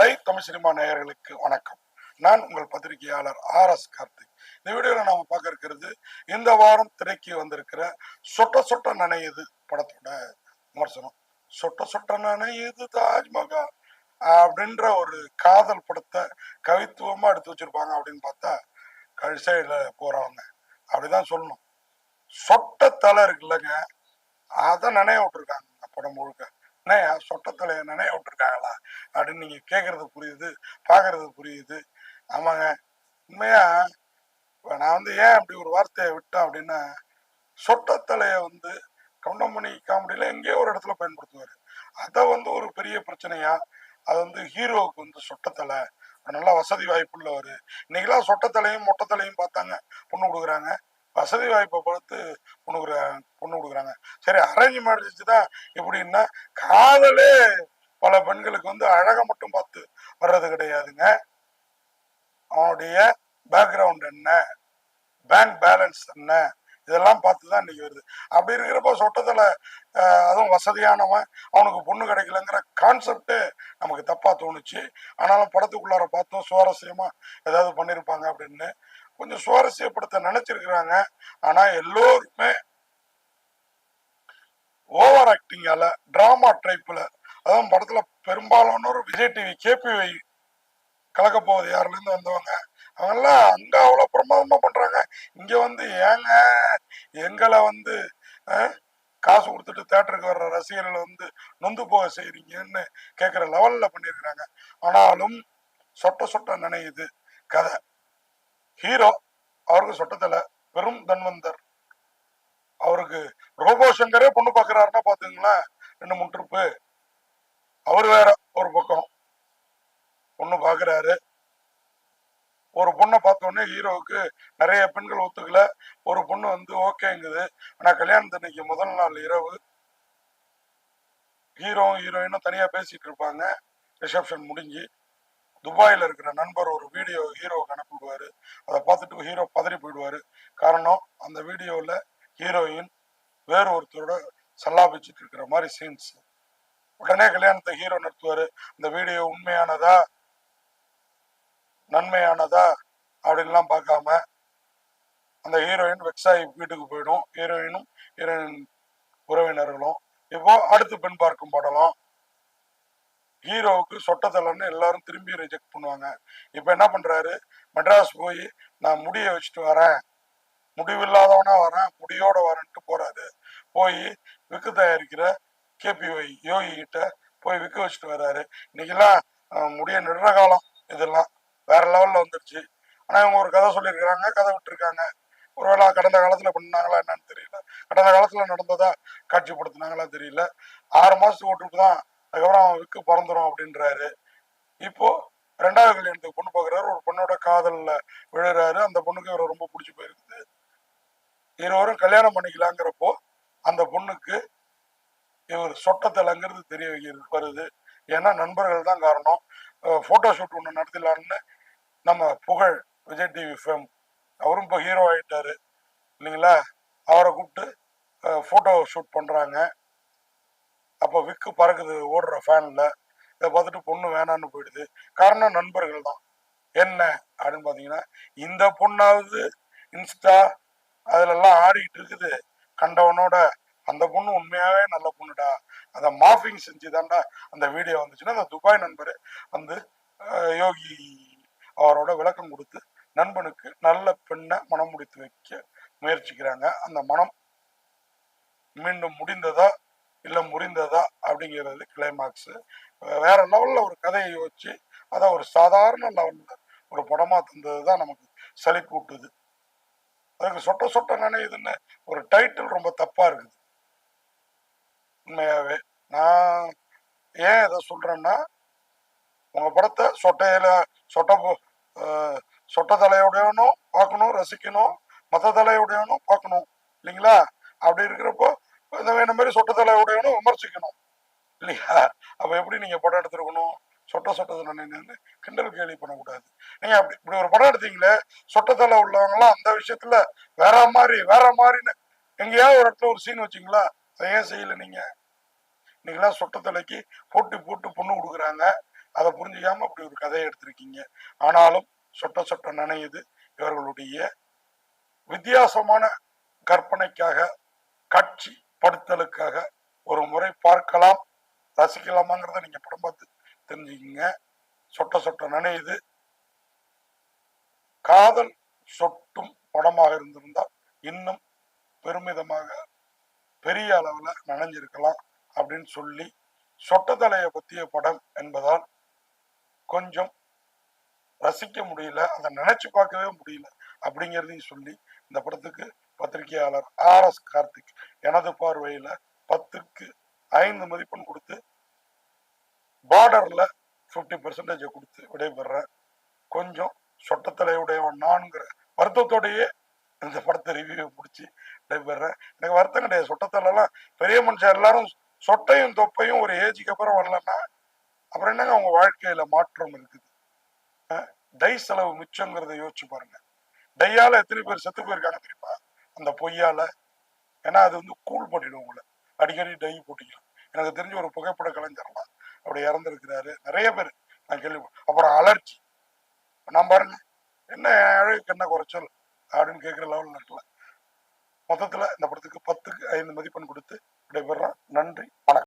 Live Tamil cinema நேயர்களுக்கு வணக்கம். நான் உங்கள் பத்திரிகையாளர் ஆர் எஸ் கார்த்திக். இந்த வீடியோவில் நாம பார்க்க இருக்கிறது இந்த வாரம் திரைக்கு வந்திருக்கிற சொட்ட சொட்ட நனையுது படத்தோட விமர்சனம். சொட்ட சொட்ட நனையுது தாஜ்மஹால் அப்படின்ற ஒரு காதல் படத்தை கவித்துவமா எடுத்து வச்சிருப்பாங்க அப்படின்னு பார்த்தா கழிசையில போறவங்க. அப்படிதான் சொல்லணும். சொட்ட தலை இருக்குல்லங்க. அதை நினைய விட்டுருக்காங்க இந்த படம் முழுக்க. என்னையா சொட்டத்தலையை நினைய விட்டுருக்காங்களா? அப்படின்னு நீங்க கேட்கறது புரியுது பார்க்கறது புரியுது. ஆமாங்க. உண்மையா நான் வந்து ஏன் அப்படி ஒரு வார்த்தையை விட்டேன் அப்படின்னா சொட்டத்தலையை வந்து கவுண்டமணி காமெடியில எங்கேயோ ஒரு இடத்துல பயன்படுத்துவாரு. அதை வந்து ஒரு பெரிய பிரச்சனையா? அது வந்து ஹீரோவுக்கு வந்து சொட்டத்தலை. நல்லா வசதி வாய்ப்புள்ளவர். இன்னைக்கெல்லாம் சொட்டத்தலையும் மொட்டத்தலையும் பார்த்தாங்க. பொண்ணு கொடுக்குறாங்க. வசதி வாய்ப்பை பார்த்து பொண்ணு கொடுக்குறாங்க பொண்ணு கொடுக்குறாங்க. சரி அரேஞ்ச் மேரேஜ் தான் எப்படின்னா காதலே பல பெண்களுக்கு வந்து அழகை மட்டும் பார்த்து வர்றது கிடையாதுங்க. அவனுடைய பேக்ரவுண்ட் என்ன? பேங்க் பேலன்ஸ் என்ன? இதெல்லாம் பார்த்து தான் இன்னைக்கு வருது. அப்படி இருக்கிறப்ப சொட்டத்தில் அதுவும் வசதியானவன் அவனுக்கு பொண்ணு கிடைக்கலங்கிற கான்செப்டே நமக்கு தப்பாக தோணுச்சு. ஆனாலும் படத்துக்குள்ளார பார்த்தோம் சுவாரஸ்யமாக ஏதாவது பண்ணியிருப்பாங்க அப்படின்னு கொஞ்சம் சுவாரஸ்யப்படுத்த நினைச்சிருக்கிறாங்க. ஆனா எல்லோருமே ஓவர் ஆக்டிங்கால டிராமா டைப்ல அதான் படத்துல பெரும்பாலானோர் விஜய் டிவி கேபிஐ கலக்க போகுது. யாருல இருந்து வந்தவங்க? அவங்கெல்லாம் அங்க அவ்வளவு பிரமாதமா பண்றாங்க. இங்க வந்து ஏங்க? எங்களை வந்து காசு கொடுத்துட்டு தேட்டருக்கு வர்ற ரசிகர்களை வந்து நொந்து போக செய்றீங்கன்னு கேட்குற லெவல்ல பண்ணியிருக்கிறாங்க ஆனாலும் சொட்ட சொட்ட நினையுது கதை. ஹீரோ அவருக்கு சொட்டத்தில் பெரும் தன்வந்தர். அவருக்கு ரோபோ சங்கரே பொண்ணு பாக்குறாருன்னா பாத்துங்களேன் ரெண்டு மூணு ட்ரிப்பு அவர் வேற ஒரு பக்கம். பொண்ணு பாக்குறாரு. ஒரு பொண்ணை பார்த்தோன்னே ஹீரோவுக்கு நிறைய பெண்கள் ஒத்துக்கல. ஒரு பொண்ணு வந்து ஓகேங்குது. ஆனா கல்யாணத்தன்னைக்கு முதல் நாள் இரவு ஹீரோவும் ஹீரோயினும் தனியா பேசிட்டு இருப்பாங்க. ரிசப்ஷன் முடிஞ்சு. துபாயில் இருக்கிற நண்பர் ஒரு வீடியோ ஹீரோவுக்கு அனுப்பிவிடுவாரு அதை பார்த்துட்டு ஹீரோ பதறி போயிடுவாரு. காரணம் அந்த வீடியோவில் ஹீரோயின் வேறு ஒருத்தரோட சல்லாபிச்சுட்டு இருக்கிற மாதிரி சீன்ஸ் உடனே கல்யாணத்தை ஹீரோ நடத்துவார் இந்த வீடியோ உண்மையானதா? நன்மையானதா? அப்படின்லாம் பார்க்காம அந்த ஹீரோயின் வெக்ஸாயி வீட்டுக்கு போயிடும். ஹீரோயினும் ஹீரோயின் உறவினர்களும். இப்போ அடுத்து பெண் பார்க்கும் படலாம். ஹீரோவுக்கு சொட்டத்தலைன்னு எல்லாரும் திரும்பி ரிஜெக்ட் பண்ணுவாங்க. இப்போ என்ன பண்றாரு? மெட்ராஸ் போய் நான் முடிய வச்சுட்டு வரேன். முடிவில்லாதவனா வரேன். முடியோட வரேன்ட்டு போறாரு. போய் விக்கு தயாரிக்கிற கேபிஒய் யோகி கிட்ட போய் விக்க வச்சுட்டு வர்றாரு இன்னைக்கெல்லாம் முடிய நின்ற காலம் இதெல்லாம். வேற லெவல்ல வந்துருச்சு. ஆனா இவங்க ஒரு கதை சொல்லியிருக்கிறாங்க. கதை விட்டுருக்காங்க. ஒருவேளை கடந்த காலத்துல பண்ணாங்களா என்னன்னு தெரியல. கடந்த காலத்துல நடந்ததா காட்சிப்படுத்தினாங்களா தெரியல. ஆறு மாசத்துக்கு ஓட்டுட்டு தான் அதுக்கப்புறம் அவன் விக்கு பிறந்துரும் அப்படின்றாரு. இப்போ ரெண்டாவது கல்யாணத்துக்கு பொண்ணு பார்க்குறாரு. ஒரு பொண்ணோட காதலில் விழுறாரு. அந்த பொண்ணுக்கு இவரை ரொம்ப பிடிச்சி போயிருக்குது. இருவரும் கல்யாணம் பண்ணிக்கலாங்கிறப்போ அந்த பொண்ணுக்கு இவர் சொட்டத்தலைங்கிறது தெரிய வைக்கிறது வருது. ஏன்னா நண்பர்கள் தான் காரணம். ஃபோட்டோ ஷூட் ஒன்று நடத்திடலான்னு நம்ம புகழ் விஜய் டிவி ஃபேம் அவரும் இப்போ ஹீரோ ஆகிட்டாரு இல்லைங்களா? அவரை கூப்பிட்டு ஃபோட்டோ ஷூட் பண்ணுறாங்க அப்போ விக்கு பறக்குது ஓடுற ஃபேனில் இதை பார்த்துட்டு பொண்ணு வேணான்னு போயிடுது. காரணம் நண்பர்கள் தான். என்ன அப்படின்னு பார்த்தீங்கன்னா இந்த பொண்ணாவது இன்ஸ்டா அதுலெல்லாம் ஆடிக்கிட்டு இருக்குது. கண்டவனோட அந்த பொண்ணு உண்மையாவே நல்ல பொண்ணுடா. அதை மாஃபிங் செஞ்சு தாண்டா அந்த வீடியோ வந்துச்சுன்னா அந்த துபாய் நண்பர் வந்து யோகி அவரோட விளக்கம் கொடுத்து நண்பனுக்கு நல்ல பெண்ணை மனம் முடித்து வைக்க முயற்சிக்கிறாங்க. அந்த மனம் மீண்டும் முடிந்ததா இல்லை முறிந்ததா அப்படிங்கிறது கிளைமாக்ஸு வேற லெவலில் ஒரு கதையை யோசிச்சு அதை ஒரு சாதாரண லெவலில் ஒரு படமாக தந்தது தான் நமக்கு சலிப்பு விட்டுது அதுக்கு சொட்ட சொட்ட நினைவுதுன்னு ஒரு டைட்டில் ரொம்ப தப்பாக இருக்குது. உண்மையாகவே நான் ஏன் இதை சொல்கிறேன்னா உங்கள் படத்தை சொட்டையில் சொட்ட போ- சொட்ட தலையோடையனும் பார்க்கணும் ரசிக்கணும் மற்ற தலையோடையனும் பார்க்கணும் இல்லைங்களா? அப்படி இருக்கிறப்போ இந்த வேணும் மாதிரி சொட்ட தலையோடையவனும் விமர்சிக்கணும். இல்லையா? அப்போ எப்படி நீங்கள் படம் எடுத்துருக்கணும்? சொட்ட சொட்டத்தில் நின்று கிண்டல் கேலி பண்ணக்கூடாது. நீங்கள் அப்படி இப்படி ஒரு படம் எடுத்தீங்களே சொட்டத்தலை உள்ளவங்களாம் அந்த விஷயத்தில் வேற மாதிரி வேற மாதிரின்னு எங்கேயாவது ஒரு இடத்துல ஒரு சீன் வச்சீங்களா? அதை ஏன் செய்யலை நீங்கள் இன்னைக்கெல்லாம் சொட்டத்தலைக்கு போட்டி போட்டு பொண்ணு கொடுக்குறாங்க. அதை புரிஞ்சுக்காம அப்படி ஒரு கதையை எடுத்திருக்கீங்க. ஆனாலும் சொட்ட சொட்ட நனையுது இவர்களுடைய வித்தியாசமான கற்பனைக்காக காட்சி படுத்தலுக்காக ஒரு முறை பார்க்கலாம். ரசிக்கலாமாங்கிறத நீங்க படம் பார்த்து தெரிஞ்சுக்கிங்க. சொட்ட சொட்ட நனையுது. காதல் சொட்டும் படமாக இருந்திருந்தால் இன்னும் பெருமிதமாக பெரிய அளவில் நனைஞ்சிருக்கலாம் அப்படின்னு சொல்லி சொட்ட தலையை பற்றிய படம் என்பதால் கொஞ்சம் ரசிக்க முடியல. அதை நினைச்சு பார்க்கவே முடியல அப்படிங்கிறதையும் சொல்லி இந்த படத்துக்கு பத்திரிகையாளர் ஆர் எஸ் கார்த்திக் எனது பார்வையில பத்துக்கு ஐந்து மதிப்பெண் கொடுத்து பார்டர்ல ஃபிஃப்டி பெர்சன்டேஜை கொடுத்து விடைபெறேன். கொஞ்சம் சொட்டத்தலையுடையவன் நான்கிற வருத்தத்தோடையே இந்த படத்தை ரிவ்யூ முடிச்சு விடைபெறேன். எனக்கு வருத்தம் கிடையாது. சொட்டத்தலாம் பெரிய மனுஷன். எல்லாரும் சொட்டையும் தொப்பையும் ஒரு ஏஜுக்கு அப்புறம் வரலன்னா அப்புறம் என்னங்க அவங்க வாழ்க்கையில மாற்றம் இருக்குது? அஹ் டை செலவு மிச்சங்கிறத யோசிச்சு பாருங்க. டையால எத்தனை பேர் செத்து போயிருக்காங்க தெரியுமா? அந்த பொய்யால ஏன்னா அது வந்து கூல் பண்ணிடும் உங்களை. அடிக்கடி டை போட்டிக்கலாம். எனக்கு தெரிஞ்ச ஒரு புகைப்பட கலைஞர்லாம் அப்படி இறந்துருக்கிறாரு. நிறைய பேர் நான் கேள்வி அப்புறம் அலர்ஜி. நான் பாருங்க என்ன அழகுக்கு என்ன குறைச்சல் அப்படின்னு கேட்குற லெவலில் இருக்கல. மொத்தத்தில் இந்த படத்துக்கு பத்துக்கு ஐந்து மதிப்பெண் கொடுத்து விடைபெறேன் நன்றி வணக்கம்.